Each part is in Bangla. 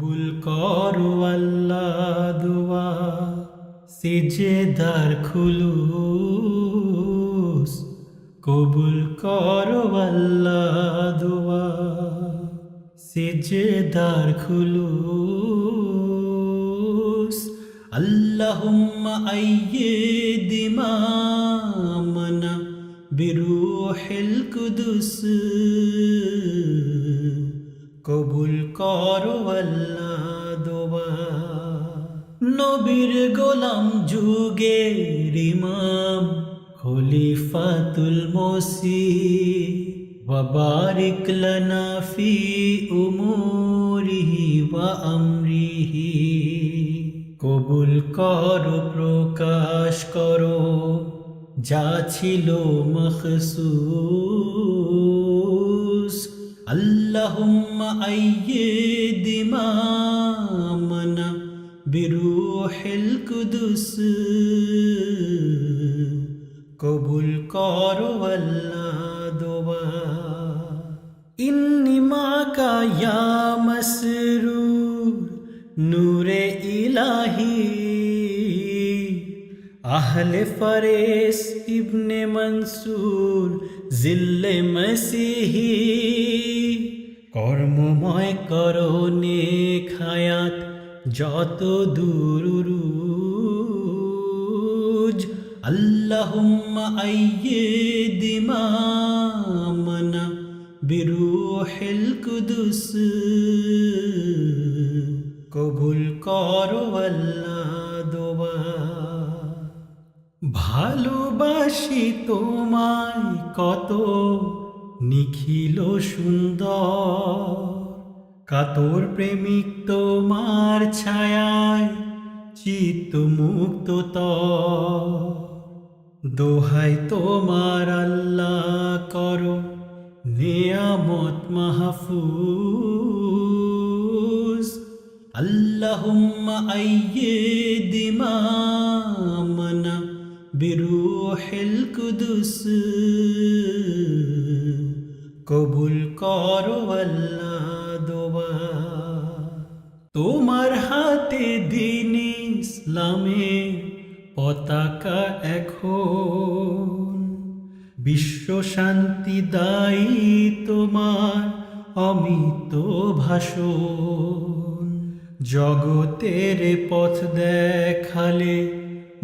কবুল করো আল্লাহ দোয়া, সিজেদার খুলুস। কবুল করো আল্লাহ দোয়া, সিজেদার খুলুস। আল্লাহুম্মা আইয়্যিদিমা মনা বিরুহিল কুদুস। কবুল করো আল্লাহ দোয়া নবীর গোলাম যুগের ইমাম খলিফাতুল মসি وبارك لنا في أموره وأمره কবুল করো প্রকাশ করো যা ছিল মখসুস اللهم أيد إمامنا بروح القدس কবুল করো আল্লাহ দোয়া ইন্নি মাকা ইয়া মসরুর নূরে আহলে ফারেস ইবনে মনসুর, জিল্লে মসিহি। কর্মময় করণে খায়াত যত দুরুজ আল্লাহুম্মা আইয়িদ ইমামনা বিরুহিল কুদুস। কবুল করো আল্লাহ। ভালোবাসি তোমায় কত নিখিল সুন্দর। কাতর প্রেমিক তোমার ছায়ায় চিত্ত মুক্ত দোহাই তোমার আল্লাহ করো নিয়ামত মাহফুজ। আল্লাহুম্মা আইয়িদ ইমামনা বিরুহিল কুদুস কবুল করো আল্লাহ দোয়া তোমার হাতে দিন ইসলামে পতাকা এখন বিশ্ব শান্তি দায়ী তোমার অমিত ভাষণ জগতের পথ দেখালে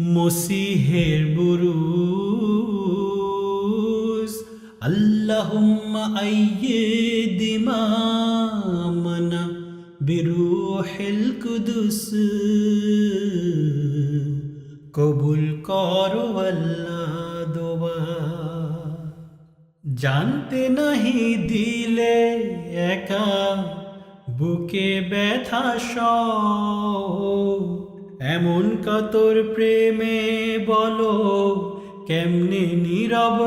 মসিহের বুরুজ। আল্লাহুম্মা আইয়িদ ইমামনা বিরুহিল কুদুস। কবুল করো আল্লাহ দোয়া। জানতে নাহি দিলে একা, বুকে ব্যথা সহ এমন কাতর প্রেমে বলো, কেমনে নীরব?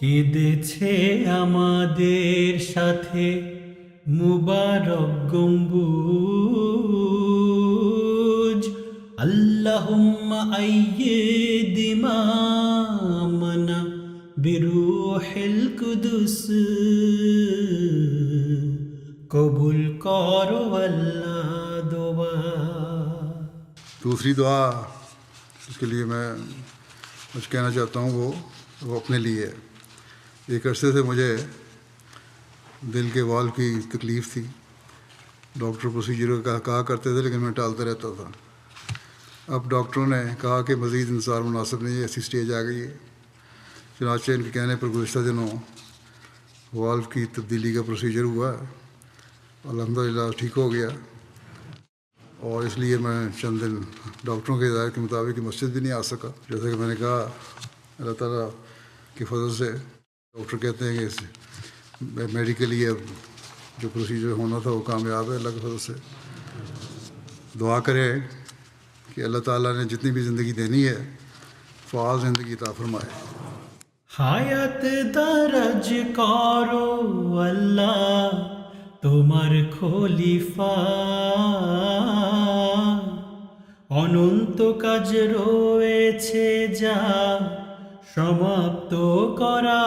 কেঁদেছে আমাদের সাথে মুবারক গম্বুজ। আল্লাহুম্মা আইয়িদ ইমামনা বিরুহিল কুদুস। কবুল করো আল্লাহ। दूसरी दुआ उसके लिए मैं कुछ कहना चाहता हूँ, वो वो अपने लिए है। एक अरसे से मुझे दिल के वाल की तकलीफ़ थी। डॉक्टर प्रोसीजर का कहा करते थे, लेकिन मैं टालता रहता था। अब डॉक्टरों ने कहा कि मज़ीद इंसार मुनासिब नहीं है, ऐसी स्टेज आ गई है। चनाचे इनके कहने पर गुज्तर दिनों वाल्व की तब्दीली का प्रोसीजर हुआ। अलहमदिल्ला ठीक हो गया। और इसलिए मैं चंद दिन डॉक्टरों के हिदायत के मुताबिक मस्जिद भी नहीं आ सका। जैसे कि मैंने कहा, अल्लाह ताला की फजल से डॉक्टर कहते हैं कि मेडिकली अब जो प्रोसीजर होना था वो कामयाब है, अल्लाह की फजल से। दुआ करें कि अल्लाह ताला ने जितनी भी ज़िंदगी देनी है फाज ज़िंदगी ताफरमाए हायत दरज करो अल्लाह। তোমার খলিফা। অনন্ত কাজ রয়েছে যা সমাপ্ত করা।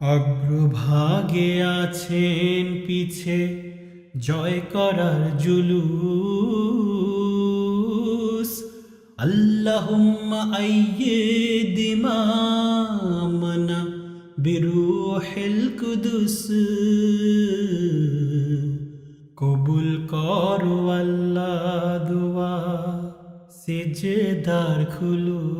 অগ্রভাগে আছেন পিছে জয় করার জুলুস। আল্লাহুম্মা আইয়িদ ইমামনা বিরুহিল কুদুস কবুল করো আল্লাহ দুয়া সিজদার খুলুস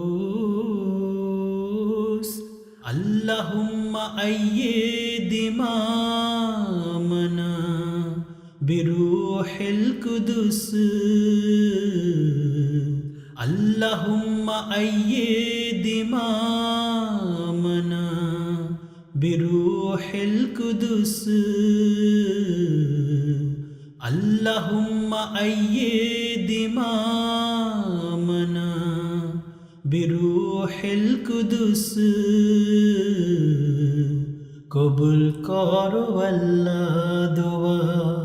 আল্লাহুম্মা আইয়িদ ইমামনা বিরুহিল কুদুস আল্লাহুম্মা আইয়িদ ইমামনা বিরুহিল কুদুস আল্লাহুম্মা আইয়িদ ইমামনা বিরুহিল কুদুস কবুল করো আল্লাহ দোয়া